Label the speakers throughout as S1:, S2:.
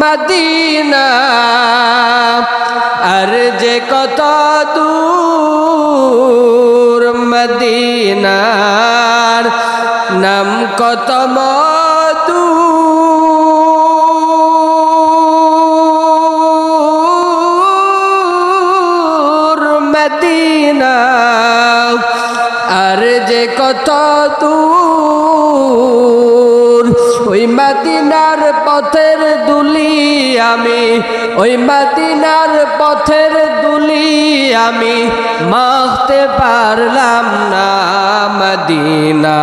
S1: Medina. আর যে কত দূর মদিনার নাম কত মধু মদিনা। আর যে কত দূর ওই মদিনার পথের আমি, ওই মাদিনার পথের দুলি আমি। মাখতে পারলাম না মদিনা,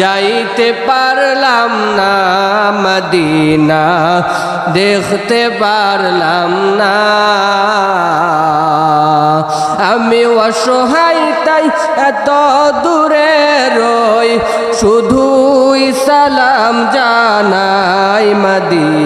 S1: যাইতে পারলাম না মদিনা, দেখতে পারলাম না। আমি অসহায়, তাই এত দূরে রই, শুধুই সালাম জানাই মদিনা।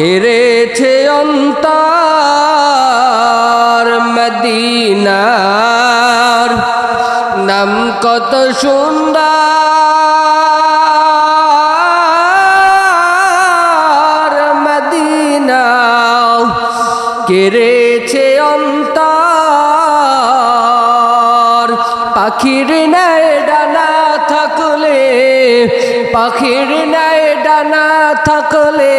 S1: কেড়েছে অন্তর মদিনার নাম কত সুন্দর মদিনা কেড়েছে অন্তর। পাখির নাই ডানা থাকলে পাখির নাই ডানা থাকলে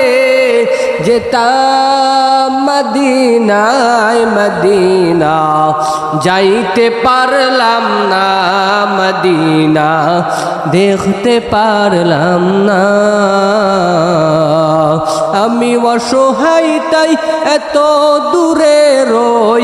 S1: যেতাম মদিনায় মদিনা, যাইতে পারলাম না মদিনা, দেখতে পারলাম না। আমি অসহায় তাই এত দূরে রই